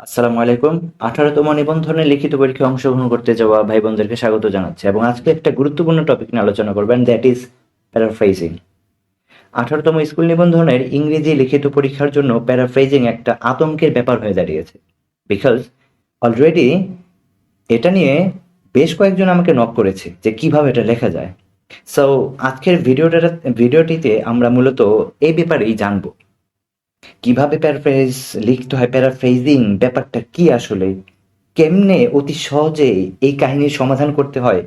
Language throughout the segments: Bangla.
আসসালামু আলাইকুম। আঠারোতম নিবন্ধনে লিখিত পরীক্ষায় অংশগ্রহণ করতে যাওয়া ভাই বোনদেরকে স্বাগত জানাচ্ছি এবং আজকে একটা গুরুত্বপূর্ণ টপিক নিয়ে আলোচনা করবেন দ্যাট ইজ প্যারাফ্রেজিং আঠারোতম স্কুল নিবন্ধনের ইংরেজি লিখিত পরীক্ষার জন্য প্যারাফ্রেজিং একটা আতঙ্কের ব্যাপার হয়ে দাঁড়িয়েছে। বিকজ অলরেডি এটা নিয়ে বেশ কয়েকজন আমাকে নক করেছে যে কীভাবে এটা লেখা যায়। সো আজকের ভিডিওটা ভিডিওটিতে আমরা মূলত এই ব্যাপারেই জানব। কীভাবে প্যারাফ্রেজ লিখতে হয় প্যারাফ্রেজিং ব্যাপারটা কি আসলে? কেমনে অতি সহজে এই কাহিনীর সমাধান করতে হয়?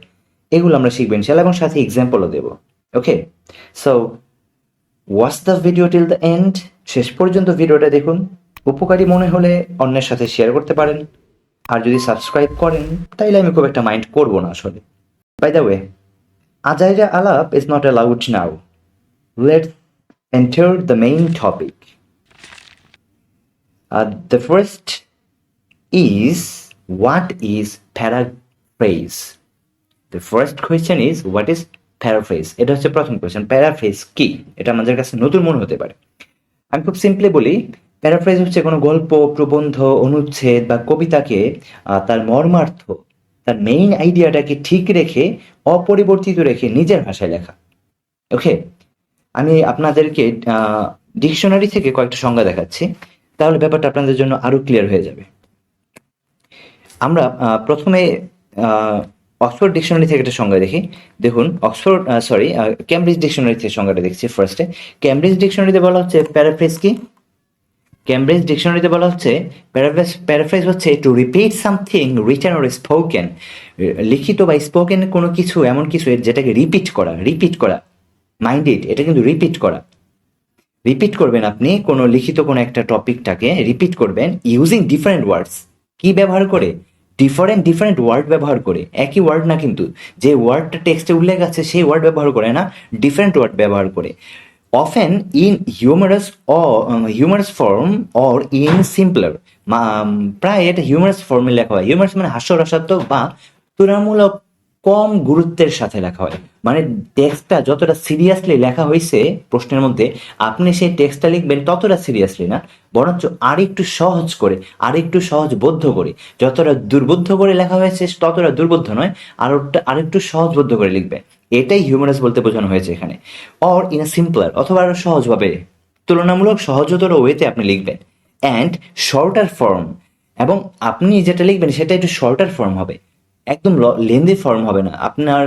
এগুলো আমরা শিখব ইনশাল্লাহ এবং সাথে এক্সাম্পলও দেবো। Okay so watch the video till the end শেষ পর্যন্ত ভিডিওটা দেখুন। উপকারী মনে হলে অন্যের সাথে শেয়ার করতে পারেন। আর যদি সাবস্ক্রাইব করেন, তাইলে আমি খুব একটা মাইন্ড করব না আসলে। বাই দ্য ওয়ে আজাইরা আলাপ is not allowed now let's enter the main topic The first is, what is paraphrase? The first question is, what is paraphrase? এটা হচ্ছে প্রথম কোয়েশ্চেন প্যারাফ্রেজ কি? এটা আমাদের কাছে নতুন মনে হতে পারে। আমি খুব সিম্পলি বলি প্যারাফ্রেজ হচ্ছে কোনো গল্প, প্রবন্ধ, অনুচ্ছেদ বা কবিতাকে তার মর্মার্থ, তার মেইন আইডিয়াটাকে ঠিক রেখে, অপরিবর্তিত রেখে নিজের ভাষায় লেখা। ওকে আমি আপনাদেরকে ডিকশনারি থেকে কয়েকটা সংজ্ঞা দেখাচ্ছি। তাহলে ব্যাপারটা আপনাদের জন্য আরও ক্লিয়ার হয়ে যাবে। আমরা প্রথমে অক্সফোর্ড ডিকশনারি থেকে একটা সংজ্ঞা দেখি। দেখুন অক্সফোর্ড সরি ক্যামব্রিজ ডিকশনারি থেকে সংজ্ঞাটা দেখছি ফার্স্টে ক্যামব্রিজ ডিকশনারিতে বলা হচ্ছে প্যারাফ্রেজ কি? ক্যামব্রিজ ডিকশনারিতে বলা হচ্ছে প্যারাফ্রেজ প্যারাফ্রেজ হচ্ছে to repeat something written or spoken লিখিত বা স্পোকেন কোনো কিছু, এমন কিছু, যেটাকে রিপিট করা রিপিট করা মাইন্ডেড এটা কিন্তু রিপিট করা। রিপিট করবেন আপনি কোনো লিখিত কোনো একটা টপিকটাকে রিপিট করবেন ইউজিং ডিফারেন্ট ওয়ার্ডস কি ব্যবহার করে? ডিফারেন্ট ডিফারেন্ট ওয়ার্ড ব্যবহার করে। একই ওয়ার্ড না কিন্তু। যে ওয়ার্ডটা টেক্সটে উল্লেখ আছে, সেই ওয়ার্ড ব্যবহার করে না ডিফারেন্ট ওয়ার্ড ব্যবহার করে। Often in humorous humorous form or in simpler প্রায় এটা হিউমারাস ফর্মে লেখা হয়। হিউমারাস মানে হাস্যরসাত্মক বা তুলনামূলক কম গুরুত্বের সাথে লেখা হয়। মানে টেক্সটটা যতটা সিরিয়াসলি লেখা হয়েছে প্রশ্নের মধ্যে, আপনি সেই টেক্সটটা লিখবেন ততটা সিরিয়াসলি না, বরঞ্চ আরেকটু সহজ করে আরেকটু সহজ বোধ্য করে। যতটা দুর্বোধ্য করে লেখা হয়েছে, ততটা দুর্বোধ্য নয়, আর আরেকটু সহজবোধ্য করে লিখবেন এটাই হিউমারাস বলতে বোঝানো হয়েছে এখানে। অর ইন সিম্পলার অথবা আরও সহজভাবে, তুলনামূলক সহজতর ওয়েতে আপনি লিখবেন। অ্যান্ড শর্টার ফর্ম এবং আপনি যেটা লিখবেন সেটা একটু শর্টার ফর্ম হবে। একদম লেন্দি ফর্ম হবে না। আপনার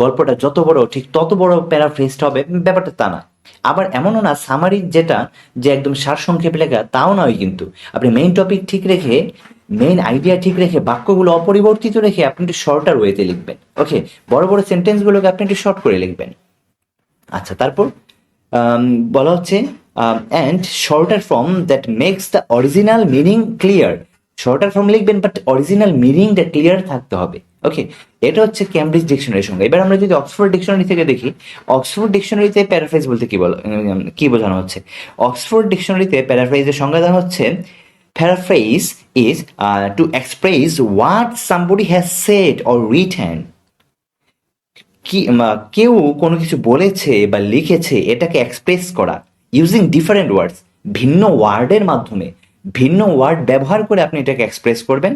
গল্পটা যত বড়, ঠিক তত বড় প্যারাফ্রেসড হবে, ব্যাপারটা তা না। আবার এমনও না সামারি যেটা, যে একদম সারসংক্ষেপে লেখা, তাও নয় কিন্তু। আপনি মেইন টপিক ঠিক রেখে মেইন আইডিয়া ঠিক রেখে, বাক্যগুলো অপরিবর্তিত রেখে আপনি একটু শর্টার ওয়েতে লিখবেন। ওকে বড় বড় সেন্টেন্সগুলোকে আপনি একটু শর্ট করে লিখবেন। আচ্ছা তারপর বলা হচ্ছে and shorter form that makes the original meaning clear shorter form লিখবেন বাট অরিজিনাল মিনিংটা ক্লিয়ার থাকতে হবে। ওকে এটা হচ্ছে ক্যামব্রিজ ডিকশনারির সঙ্গে এবার আমরা যদি অক্সফোর্ড ডিকশনারি থেকে দেখি অক্সফোর্ড ডিকশনারিতে প্যারাফ্রাইজ বলতে কি বল কি বোঝানো হচ্ছে? অক্সফোর্ড ডিকশনারিতে প্যারাফ্রাইজের সংজ্ঞা দেওয়া হচ্ছে paraphrase is to express what somebody has said or written কি কেউ কোনো কিছু বলেছে বা লিখেছে, এটাকে এক্সপ্রেস করা ইউজিং ডিফারেন্ট ওয়ার্ডস ভিন্ন ওয়ার্ডের মাধ্যমে। ভিন্ন ওয়ার্ড ব্যবহার করে আপনি এটাকে এক্সপ্রেস করবেন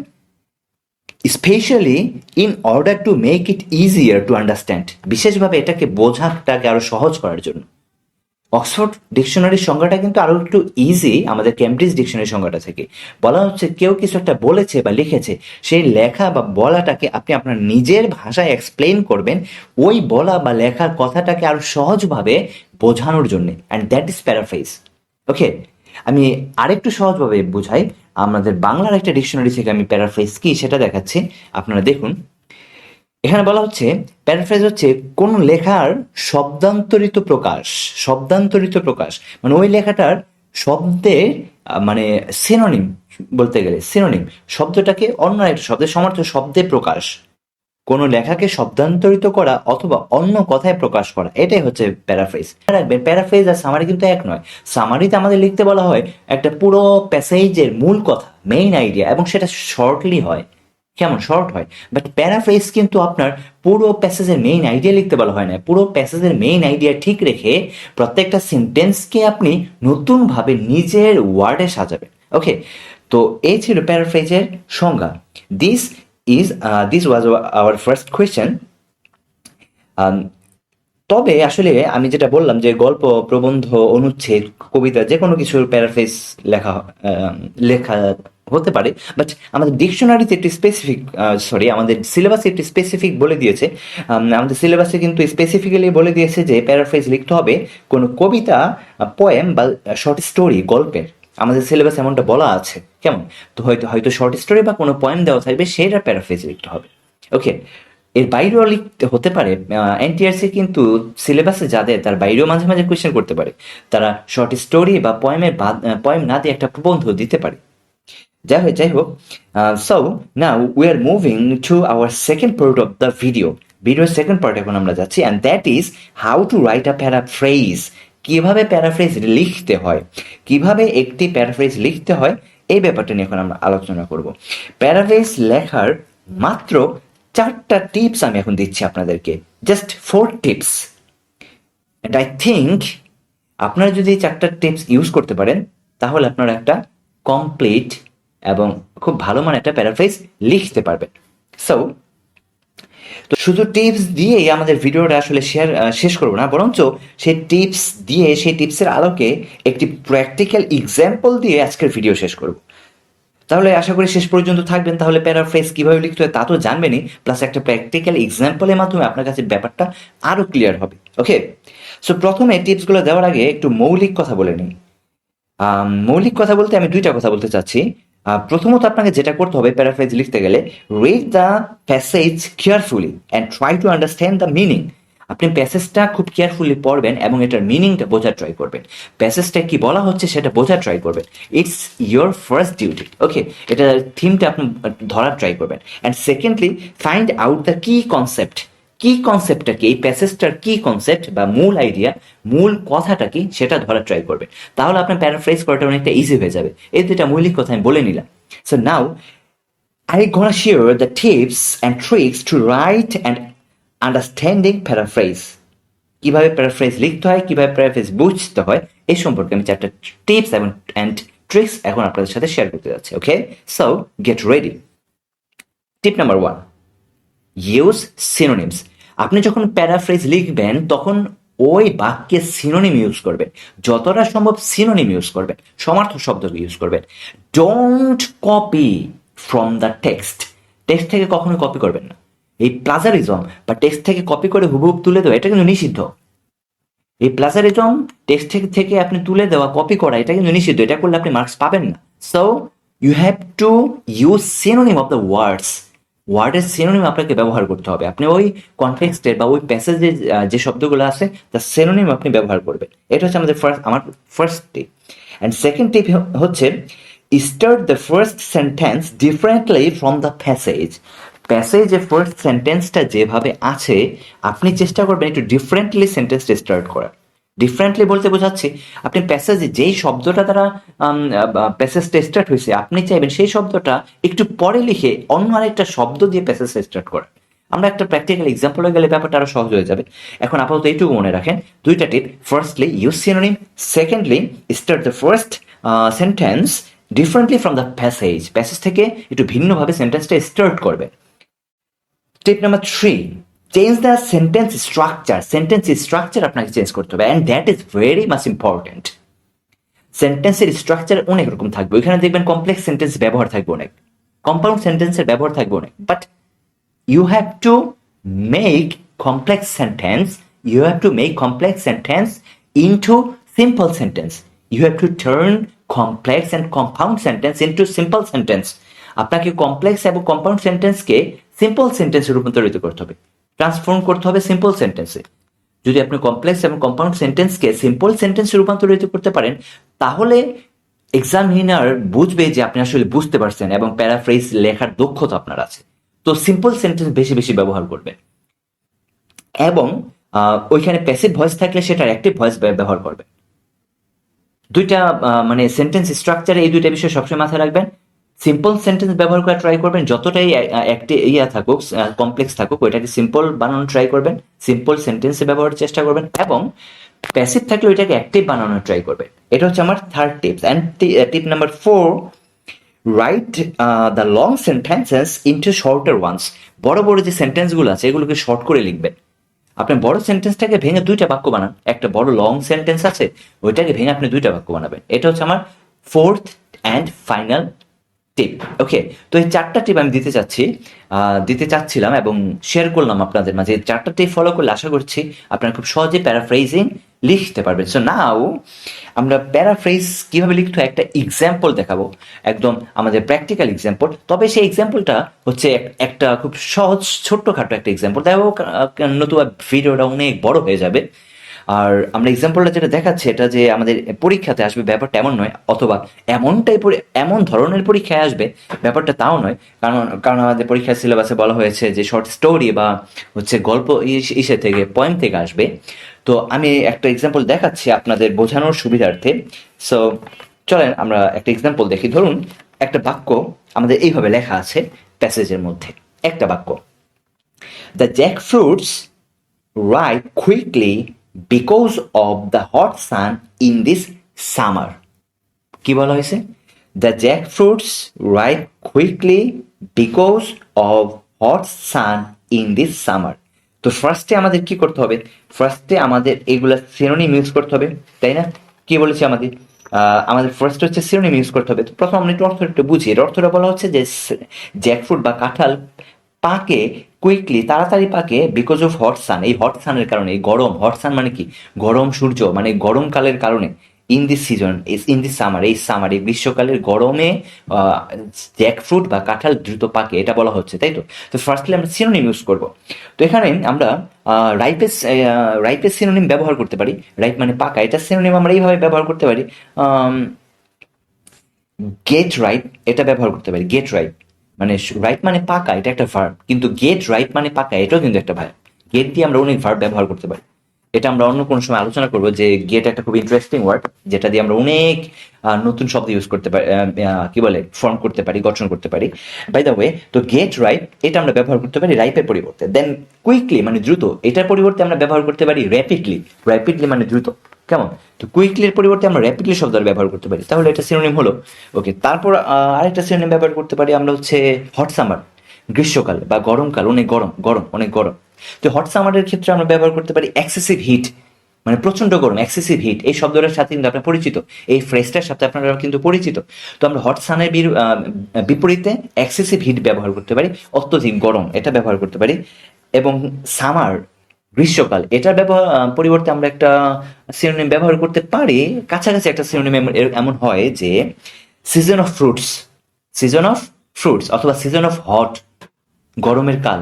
specially in order to make it easier to understand বিশেষভাবে এটাকে বোঝাটাকে আরও সহজ করার জন্য। অক্সফোর্ড ডিকশনারির সংজ্ঞাটা কিন্তু আরও একটু ইজি আমাদের ক্যামব্রিজ ডিকশনারি সংজ্ঞাটা থেকে। বলা হচ্ছে কেউ কিছু একটা বলেছে বা লিখেছে, সেই লেখা বা বলাটাকে আপনি আপনার নিজের ভাষায় এক্সপ্লেন করবেন, ওই বলা বা লেখার কথাটাকে আরও সহজভাবে বোঝানোর জন্য। And that is paraphrase okay আমি আরেকটু সহজভাবে বোঝাই। আমাদের বাংলার একটা ডিকশনারি থেকে আমি প্যারাফ্রেজ কি সেটা দেখাচ্ছি। আপনারা দেখুন। এখানে বলা হচ্ছে, প্যারাফ্রেজ হচ্ছে কোন লেখার শব্দান্তরিত প্রকাশ শব্দান্তরিত প্রকাশ। মানে ওই লেখাটার শব্দের মানে সিনোনিম বলতে গেলে সিনোনিম শব্দটাকে অন্য একটা শব্দের সমর্থ শব্দে প্রকাশ। কোন লেখাকে শব্দান্তরিত করা অথবা অন্য কথায় প্রকাশ করা। এটাই হচ্ছে প্যারাফ্রেজ রাখবেন প্যারাফ্রেজ আর সামারি কিন্তু এক নয়। সামারিতে আমাদের লিখতে বলা হয় একটা পুরো প্যাসেজের মূল কথা মেইন আইডিয়া এবং সেটা শর্টলি হয়। কেমন? শর্ট হয়। বাট প্যারাফ্রেজ কিন্তু আপনার পুরো প্যাসেজের মেইন আইডিয়া লিখতে বলা হয় না। পুরো প্যাসেজের মেইন আইডিয়া ঠিক রেখে প্রত্যেকটা সেন্টেন্সকে আপনি নতুনভাবে নিজের ওয়ার্ডে সাজাবেন। ওকে তো এই ছিল প্যারাফ্রেজের সংজ্ঞা। This is this was our first question তবে আসলে আমি যেটা বললাম যে গল্প প্রবন্ধ অনুচ্ছেদ কবিতা যে কোনো কিছুর প্যারাফ্রেজ লেখা লেখা হতে পারে বাট আমাদের ডিকশনারিতে একটি স্পেসিফিক সরি আমাদের সিলেবাসে একটি স্পেসিফিক বলে দিয়েছে। আম, আমাদের সিলেবাসে কিন্তু স্পেসিফিক্যালি বলে দিয়েছে যে প্যারাফ্রেজ লিখতে হবে কোনো কবিতা পোয়েম বা শর্ট স্টোরি গল্পের। আমাদের সিলেবাস এমনটা বলা আছে। কেমন? তো হয়তো হয়তো শর্ট স্টোরি বা কোনো পোয়েম দেওয়া থাকবে সেটা প্যারাফ্রেজ লিখতে হবে। ওকে এর বাইরেও লিখতে হতে পারে এনটিআরসি কিন্তু সিলেবাসে যাদের, তার বাইরেও মাঝে মাঝে কোয়েশ্চেন করতে পারে। তারা শর্ট স্টোরি বা পয়েমের পয়েম না দিয়ে একটা প্রবন্ধ দিতে পারে। যাই হোক যাই হোক so now we are moving to our second part of the video ভিডিওর সেকেন্ড পার্ট এখন আমরা যাচ্ছি and that is how to write a paraphrase কীভাবে প্যারাফ্রেজ লিখতে হয়, কীভাবে একটি প্যারাফ্রেজ লিখতে হয়, এই ব্যাপারটা নিয়ে এখন আমরা আলোচনা করব। প্যারাফ্রেজ লেখার মাত্র চারটা টিপস আমি এখন দিচ্ছি আপনাদেরকে just four tips and I think আপনারা যদি চারটা টিপস ইউজ করতে পারেন, তাহলে আপনারা একটা কমপ্লিট এবং খুব ভালো মানে একটা প্যারাফ্রেজ লিখতে পারবেন। সো তো শুধু টিপস দিয়েই আমাদের ভিডিওটা আসলে শেয়ার শেষ করব না, বরঞ্চ সেই টিপস দিয়ে সেই টিপসের আলোকে একটি প্র্যাকটিক্যাল এক্সাম্পল দিয়ে আজকের ভিডিও শেষ করব। তাহলে আশা করি শেষ পর্যন্ত থাকবেন। তাহলে প্যারাফ্রেজ কীভাবে লিখতে হয় তা তো জানবেনই। প্লাস একটা প্র্যাকটিক্যাল এক্সাম্পলের মাধ্যমে আপনার কাছে ব্যাপারটা আরও ক্লিয়ার হবে। ওকে সো প্রথমে টিপসগুলো দেওয়ার আগে একটু মৌলিক কথা বলে নিই। মৌলিক কথা বলতে আমি দুইটা কথা বলতে চাচ্ছি। প্রথমত আপনাকে যেটা করতে হবে প্যারাফ্রেজ লিখতে গেলে read the passage carefully and try to understand the meaning আপনি প্যাসেজটা খুব কেয়ারফুলি পড়বেন এবং এটার মিনিংটা বোঝার ট্রাই করবেন। প্যাসেজটা কি বলা হচ্ছে সেটা বোঝার ট্রাই করবেন। It's your first duty okay এটা থিমটা আপনি ধরার ট্রাই করবেন। And secondly find out the কি কনসেপ্ট কি কনসেপ্টটা কি? এই প্যাসেজটার কি কনসেপ্ট বা মূল আইডিয়া মূল কথাটা কি সেটা ধরার ট্রাই করবে। তাহলে আপনার প্যারাফ্রেজ করাটা অনেকটা ইজি হয়ে যাবে। এই দুটা মৌলিক কথা আমি বলে নিলাম। So now I gonna share the tips and tricks to write and understanding paraphrase. কীভাবে প্যারাফ্রেজ লিখতে হয়, কীভাবে প্যারাফ্রেজ বুঝতে হয় এই সম্পর্কে আমি চারটা টিপস এবং অ্যান্ড ট্রিক্স এখন আপনাদের সাথে শেয়ার করতে যাচ্ছি okay so get ready tip number one use synonyms আপনি যখন প্যারাফ্রেজ লিখবেন, তখন ওই বাক্যে সিনোনিম ইউজ করবেন। যতটা সম্ভব সিনোনিম ইউজ করবেন সমার্থক শব্দ ইউজ করবেন। Don't copy from the text text থেকে কখনো কপি করবেন না। এই প্লাজারিজম বা টেক্সট থেকে কপি করে হুবহুব তুলে দেওয়া, এটা কিন্তু নিষিদ্ধ। এই প্লাজারিজম টেক্সট থেকে আপনি তুলে দেওয়া কপি করা, এটা কিন্তু নিষিদ্ধ। এটা করলে আপনি মার্কস পাবেন না। So you have to use synonym of the words ওয়ার্ডের সিনোনিম আপনাকে ব্যবহার করতে হবে। আপনি ওই কনটেক্সটের বা ওই প্যাসেজে যে শব্দগুলো আছে, তার সিনোনিম আপনি ব্যবহার করবেন। এটা হচ্ছে আমাদের ফার্স্ট আমার first tip and second tip হচ্ছে start the first sentence differently from the passage প্যাসেজে first সেন্টেন্সটা যেভাবে আছে, আপনি চেষ্টা করবেন একটু ডিফারেন্টলি সেন্টেন্সটা স্টার্ট করার। ডিফারেন্টলি বলতে বোঝাচ্ছি, আপনি প্যাসেজে যেই শব্দটা দ্বারা প্যাসেজটা স্টার্ট হয়েছে, আপনি চাইবেন সেই শব্দটা একটু পরে লিখে অন্য আরেকটা শব্দ দিয়ে প্যাসেজটা স্টার্ট করার আমরা একটা প্র্যাকটিক্যাল এক্সাম্পল হয়ে গেলে ব্যাপারটা আরও সহজ হয়ে যাবে। এখন আপাতত এইটুকু মনে রাখেন। দুইটা tip firstly use synonym secondly start the first sentence differently from the passage passage থেকে একটু ভিন্নভাবে সেন্টেন্সটা স্টার্ট করবে। Tip number three change the sentence structure sentence structure আপনাকে চেঞ্জ করতে হবে and that is very much important সেন্টেন্সের স্ট্রাকচার অনেক রকম থাকবে। ওইখানে দেখবেন কমপ্লেক্স সেন্টেন্স ব্যবহার থাকবে অনেক। কম্পাউন্ড সেন্টেন্সের ব্যবহার থাকবে অনেক। But you have to make complex sentence, you have to make complex sentence into simple sentence. You have to turn complex and compound sentence into simple sentence. আপনাকে কমপ্লেক্স এবং কম্পাউন্ড সেন্টেন্সকে সিম্পল সেন্টেন্সে রূপান্তরিত করতে হবে। ট্রান্সফর্ম করতে হবে সিম্পল সেন্টেন্সে যদি আপনি কমপ্লেক্স এবং কম্পাউন্ড সেন্টেন্সকে সিম্পল সেন্টেন্সে রূপান্তরিত করতে পারেন, তাহলে এক্সামিনার বুঝবে যে আপনি আসলে বুঝতে পারছেন এবং প্যারাফ্রেজ লেখার দক্ষতা আপনার আছে। তো সিম্পল সেন্টেন্স বেশি বেশি ব্যবহার করবেন এবং ওইখানে প্যাসিভ ভয়েস থাকলে সেটার অ্যাক্টিভ ভয়েস ব্যবহার করবেন দুইটা মানে সেন্টেন্স স্ট্রাকচারে এই দুইটা বিষয় সবসময় মাথায় রাখবেন। সিম্পল সেন্টেন্স ব্যবহার করা ট্রাই করবেন, যতটাই একটি ইয়া থাকুক কমপ্লেক্স থাকুক, ওইটাকে সিম্পল বানানোর ট্রাই করবেন সিম্পল সেন্টেন্সে ব্যবহারের চেষ্টা করবেন, এবং প্যাসিভ থাকলে ওইটাকে অ্যাক্টিভ বানানোর ট্রাই করবেন। এটা হচ্ছে আমার third tips and tip number four write the long sentences into shorter ones বড় বড় যে সেন্টেন্সগুলো আছে, এগুলোকে শর্ট করে লিখবেন। আপনি বড় সেন্টেন্সটাকে ভেঙে দুইটা বাক্য বানান। একটা বড় লং সেন্টেন্স আছে, ওইটাকে ভেঙে আপনি দুইটা বাক্য বানাবেন। এটা হচ্ছে আমার fourth and final tip okay তো এই চারটা টিপ আমি দিতে চাচ্ছি দিতে চাচ্ছিলাম এবং শেয়ার করলাম আপনাদের মাঝে। চারটা টিপ ফলো করলে আশা করছি আপনারা খুব সহজে প্যারাফ্রেজিং লিখতে পারবেন। সো নাও আমরা প্যারাফ্রেজ কীভাবে লিখতে একটা এক্সাম্পল দেখাবো। একদম আমাদের প্র্যাকটিক্যাল এক্সাম্পল তবে সেই এক্সাম্পলটা হচ্ছে একটা খুব সহজ, ছোট্টখাটো একটা এক্সাম্পল দেখাবো নতুবা ভিডিওটা অনেক বড় হয়ে যাবে। আর আমরা এক্সাম্পলটা যেটা দেখাচ্ছি, এটা যে আমাদের পরীক্ষাতে আসবে ব্যাপারটা এমন নয়, অথবা এমনটাই এমন ধরনের পরীক্ষায় আসবে, ব্যাপারটা তাও নয়। কারণ কারণ আমাদের পরীক্ষার সিলেবাসে বলা হয়েছে যে শর্ট স্টোরি বা হচ্ছে গল্প ইসে থেকে পয়েন্ট থেকে আসবে। তো আমি একটা এক্সাম্পল দেখাচ্ছি আপনাদের বোঝানোর সুবিধার্থে। সো চলেন আমরা একটা এক্সাম্পল দেখি। ধরুন, একটা বাক্য আমাদের এইভাবে লেখা আছে প্যাসেজের মধ্যে। একটা বাক্য। The jackfruits ripe quickly because of the hot sun in this summer কি বলা হয়েছে? The jackfruits ripe quickly because of hot sun in this summer তো ফার্স্টে আমাদের কি করতে হবে? ফার্স্টে আমাদের এইগুলা সিনোনিম ইউজ করতে হবে, তাই না? কি বলেছি আমাদের? আমাদের ফার্স্ট হচ্ছে সিনোনিম ইউজ করতে হবে। তো প্রথম আমরা একটু অর্থটা একটু বুঝি। এর অর্থটা বলা হচ্ছে যে জ্যাকফ্রুট বা কাঁঠাল পাকে কুইকলি তাড়াতাড়ি পাকে বিকজ অফ হট সান এই হট সানের কারণে, এই গরম হট সান মানে কি? গরম সূর্য মানে গরমকালের কারণে in this season in this summer এই সামার এই গ্রীষ্মকালের গরমে জ্যাকফ্রুট বা কাঁঠাল দ্রুত পাকে, এটা বলা হচ্ছে, তাই তো? তো ফার্স্টলি আমরা সিনোনিম ইউজ করব। তো এখানে আমরা রাইপেস রাইপের সিনোনিম ব্যবহার করতে পারি। রাইপ মানে পাকা, এটা সিনোনিম আমরা এইভাবে ব্যবহার করতে পারি। গেট রাইট এটা ব্যবহার করতে পারি গেট রাইট মানে রাইট মানে পাকা, এটা একটা ভার্ব কিন্তু গেট রাইট মানে পাকা, এটাও কিন্তু একটা ভার্ব গেট দিয়ে আমরা অনেক ভার্ব ব্যবহার করতে পারি। এটা আমরা অন্য কোনো সময় আলোচনা করব যে গেট একটা খুব ইন্টারেস্টিং ওয়ার্ড যেটা দিয়ে আমরা অনেক নতুন শব্দ ইউজ করতে পারি কি বলে ফর্ম করতে পারি, গঠন করতে পারি। বাই দ্য ওয়ে তো গেট রাইপ এটা আমরা ব্যবহার করতে পারি রাইপের পরিবর্তে। দেন কুইকলি মানে দ্রুত, এটার পরিবর্তে আমরা ব্যবহার করতে পারি র্যাপিডলি র্যাপিডলি মানে দ্রুত। কেমন? তো কুইকলির পরিবর্তে আমরা র্যাপিডলি শব্দটা ব্যবহার করতে পারি। তাহলে এটা সিনোনিম হলো। ওকে তারপর আরেকটা সিনোনিম ব্যবহার করতে পারি আমরা হচ্ছে হট সামার গ্রীষ্মকাল বা গরমকাল, অনেক গরম গরম, অনেক গরম। তো হট সামারের ক্ষেত্রে আমরা ব্যবহার করতে পারি এক্সেসিভ হিট মানে প্রচণ্ড গরম এক্সেসিভ হিট এই শব্দটার সাথে কিন্তু আপনার পরিচিত। এই ফ্রেজটার সাথে আপনারা কিন্তু পরিচিত। তো আমরা হট সানের বিপরীতে এক্সেসিভ হিট ব্যবহার করতে পারি, অত্যধিক গরম, এটা ব্যবহার করতে পারি। এবং সামার গ্রীষ্মকাল, এটার ব্যবহার পরিবর্তে আমরা একটা সিনোনিম ব্যবহার করতে পারি। কাছাকাছি একটা সিনোনিম এমন হয় যে season of fruits season of fruits অথবা সিজন অফ হট গরমের কাল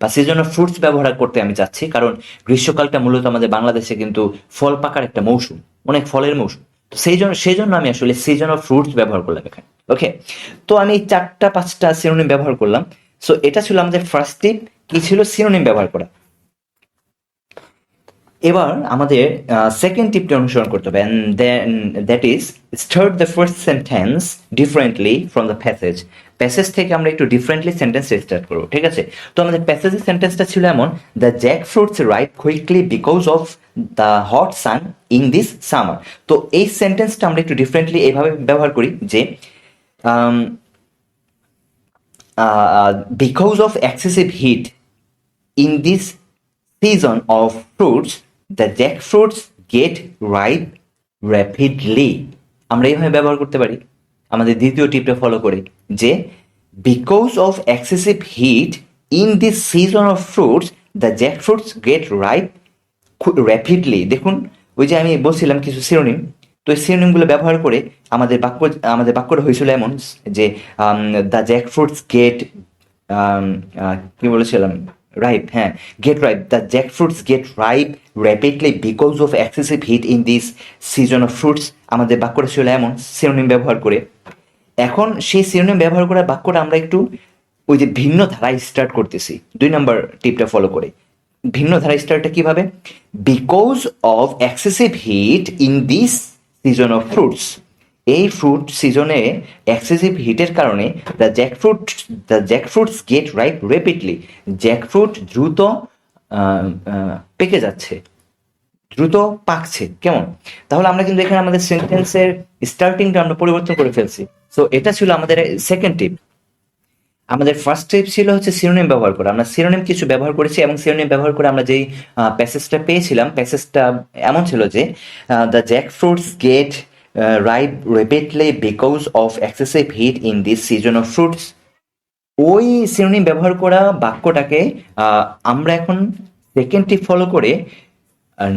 বা সিজন অফ ফ্রুটস ব্যবহার করতে আমি চাচ্ছি কারণ গ্রীষ্মকালটা মূলত আমাদের বাংলাদেশে কিন্তু ফল পাকার একটা মৌসুম, অনেক ফলের মৌসুম। তো সেই জন্য সেই জন্য আমি আসলে সিজন অফ ফ্রুটস ব্যবহার করলাম এখানে ওকে তো আমি এই চারটা, পাঁচটা সিনোনিম ব্যবহার করলাম। সো এটা ছিল আমাদের ফার্স্ট টিপ কি ছিল সিনোনিম ব্যবহার করা? এবার আমাদের সেকেন্ড টিপটি অনুসরণ করতে হবে then that is start the first sentence differently from the passage passage থেকে আমরা একটু ডিফারেন্টলি সেন্টেন্স স্টার্ট করব, ঠিক আছে? তো আমাদের প্যাসেজের সেন্টেন্সটা ছিল এমন the jackfruits ripe quickly because of the hot sun in this summer তো এই সেন্টেন্সটা আমরা একটু ডিফারেন্টলি এইভাবে ব্যবহার করি যে because of because heat in this season of fruits, the jackfruits get ripe rapidly. আমরা এইভাবে ব্যবহার করতে পারি। আমাদের দ্বিতীয় টিপটা ফলো করে যে because of excessive heat in this season of fruits the jackfruits get ripe rapidly দেখুন ওই যে আমি বলছিলাম কিছু সিরোনিম তো এই সিনোনিমগুলো ব্যবহার করে আমাদের বাক্য আমাদের বাক্যটা হয়েছিল এমন যে দ্য জ্যাক ফ্রুটস গেট কি বলেছিলাম? রাইপ হ্যাঁ get ripe the jackfruits get ripe rapidly because of excessive heat in this season of fruits আমাদের বাক্যটা ছিল এমন সিনোনিম ব্যবহার করে। এখন সেই সিনোনিম ব্যবহার করা বাক্যটা আমরা একটু ওই যে ভিন্ন ধারায় স্টার্ট করতেছি। দুই নম্বর টিপটা ফলো করে। ভিন্ন ধারা স্টার্টটা কীভাবে? Because of excessive heat in this season of fruits এই ফ্রুট সিজনে এক্সেসিভ হিটের কারণে the jackfruit the jackfruits get ripe rapidly jackfruit দ্রুত পেকে যাচ্ছে। দ্রুত পাকছে। কেমন? তাহলে আমরা কিন্তু এখানে আমাদের সেন্টেন্সের স্টার্টিংটা আমরা পরিবর্তন করে ফেলছি। সো এটা ছিল আমাদের সেকেন্ড টিপ আমাদের ফার্স্ট টিপ ছিল হচ্ছে সিনোনিম ব্যবহার করা। আমরা সিনোনিম কিছু ব্যবহার করেছি এবং সিনোনিম ব্যবহার করে আমরা যেই প্যাসেজটা পেয়েছিলাম প্যাসেজটা এমন ছিল যে the jackfruits get ripe rapidly because of excessive heat in this season of fruits ওই সিনোনিম ব্যবহার করা বাক্যটাকে আমরা এখন সেকেন্ড টিপ ফলো করে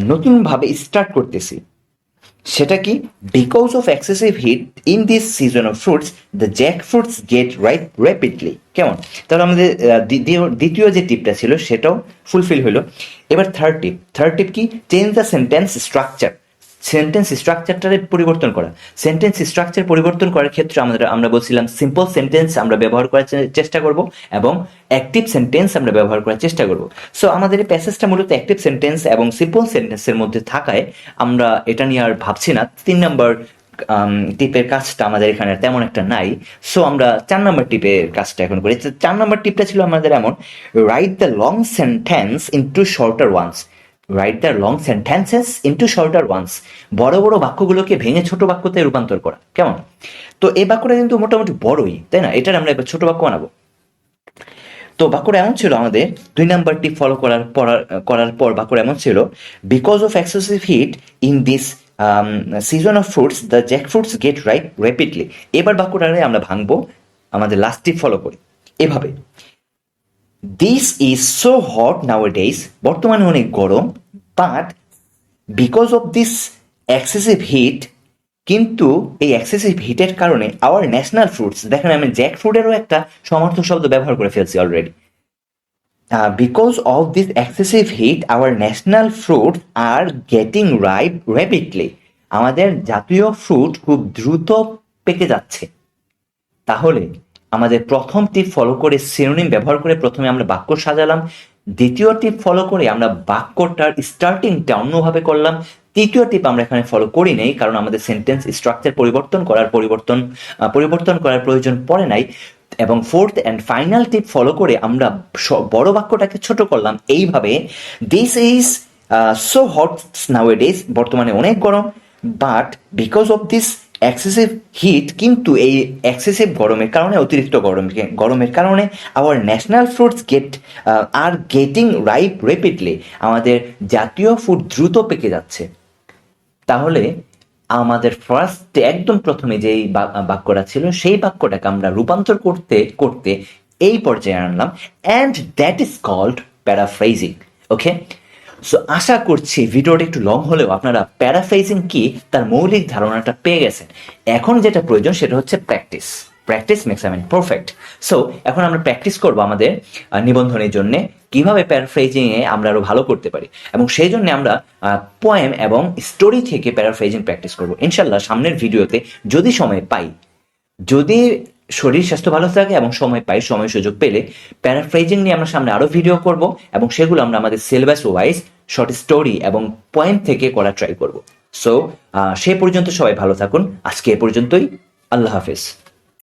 নতুনভাবে স্টার্ট করতেছি। সেটা কি? Because of excessive heat in this season of fruits the jackfruits get ripe rapidly কেমন? তাহলে আমাদের দ্বিতীয় যে টিপটা ছিল, সেটাও ফুলফিল হলো। এবার থার্ড টিপ থার্ড টিপ কি? Change the sentence structure sentence স্ট্রাকচারটারে পরিবর্তন করা। সেন্টেন্স স্ট্রাকচার পরিবর্তন করার ক্ষেত্রে আমাদের আমরা বলছিলাম সিম্পল সেন্টেন্স আমরা ব্যবহার করার চেষ্টা করব এবং অ্যাক্টিভ সেন্টেন্স আমরা ব্যবহার করার চেষ্টা করব। সো আমাদের এই প্যাসেজটা মূলত অ্যাক্টিভ সেন্টেন্স এবং সিম্পল সেন্টেন্সের মধ্যে থাকায় আমরা এটা নিয়ে আর ভাবছি না। তিন নম্বর টিপের কাজটা আমাদের এখানে তেমন একটা নাই। সো আমরা চার নম্বর টিপের কাজটা এখন করি চার নম্বর টিপটা ছিল আমাদের এমন write the long sentence into shorter ones write the long sentences into shorter ones বড় বড় বাক্যগুলোকে ভেঙে ছোট বাক্যতে রূপান্তর করা। কেমন? তো এই বাক্যটা কিন্তু মোটামুটি বড়ই, তাই না? এটার আমরা এবার ছোট বাক্য বানাবো। তো বাক্যটা এমন ছিল আমাদের, দুই নাম্বার টিপ ফলো করার পড়ার করার পর বাক্যটা এমন ছিল because of excessive heat in this season of fruits the jackfruits get ripe rapidly এবার বাক্যটারে আমরা ভাঙবো, আমাদের লাস্টটি ফলো করি। এভাবে। This is so hot nowadays বর্তমানে অনেক গরম but because of this excessive heat কিন্তু এই এক্সেসিভ হিটের কারণে আওয়ার ন্যাশনাল ফ্রুটস দেখেন আমি জ্যাক ফ্রুটেরও একটা সমর্থক শব্দ ব্যবহার করে ফেলছি already because of this excessive heat our national fruit are getting ripe rapidly আমাদের জাতীয় ফ্রুট খুব দ্রুত পেকে যাচ্ছে। তাহলে আমাদের প্রথম টিপ ফলো করে সিনোনিম ব্যবহার করে প্রথমে আমরা বাক্য সাজালাম। দ্বিতীয় টিপ ফলো করে আমরা বাক্যটার স্টার্টিংটা অন্যভাবে করলাম। তৃতীয় টিপ আমরা এখানে ফলো করি নাই, কারণ আমাদের সেন্টেন্স স্ট্রাকচার পরিবর্তন করার পরিবর্তন পরিবর্তন করার প্রয়োজন পড়ে নাই। এবং fourth and final tip follow করে আমরা বড় বাক্যটাকে ছোট করলাম। এইভাবে this is so hot nowadays বর্তমানে অনেক গরম but because of this excessive heat কিন্তু এই এক্সেসিভ গরমের কারণে, অতিরিক্ত গরম গরমের কারণে our national fruits get are getting ripe rapidly আমাদের জাতীয় ফুড দ্রুত পেকে যাচ্ছে। তাহলে আমাদের ফার্স্ট একদম প্রথমে যেই বাক্যটা ছিল, সেই বাক্যটাকে আমরা রূপান্তর করতে করতে এই পর্যায়ে আনলাম and that is called paraphrasing okay so আশা করছি ভিডিওটা একটু লং হলেও আপনারা প্যারাফ্রেজিং কি তার মৌলিক ধারণাটা পেয়ে গেছেন। এখন যেটা প্রয়োজন সেটা হচ্ছে practice practice makes I mean perfect so এখন আমরা প্র্যাকটিস করব আমাদের নিবন্ধনের জন্য, কীভাবে প্যারাফ্রেজিং এ আমরা আরও ভালো করতে পারি। এবং সেই জন্য আমরা পোয়েম এবং স্টোরি থেকে প্যারাফ্রেজিং প্র্যাকটিস করব। ইনশাল্লাহ সামনের ভিডিওতে যদি সময় পাই, যদি শরীর, স্বাস্থ্য ভালো থাকে এবং সময় পাই, সময় সুযোগ পেলে প্যারাফ্রাইজিং নিয়ে আমরা সামনে আরও ভিডিও করব এবং সেগুলো আমরা আমাদের সিলেবাস ওয়াইজ শর্ট স্টোরি এবং পয়েন্ট থেকে করা ট্রাই করব। সো সে পর্যন্ত সবাই ভালো থাকুন। আজকে এ পর্যন্তই। আল্লাহ হাফেজ।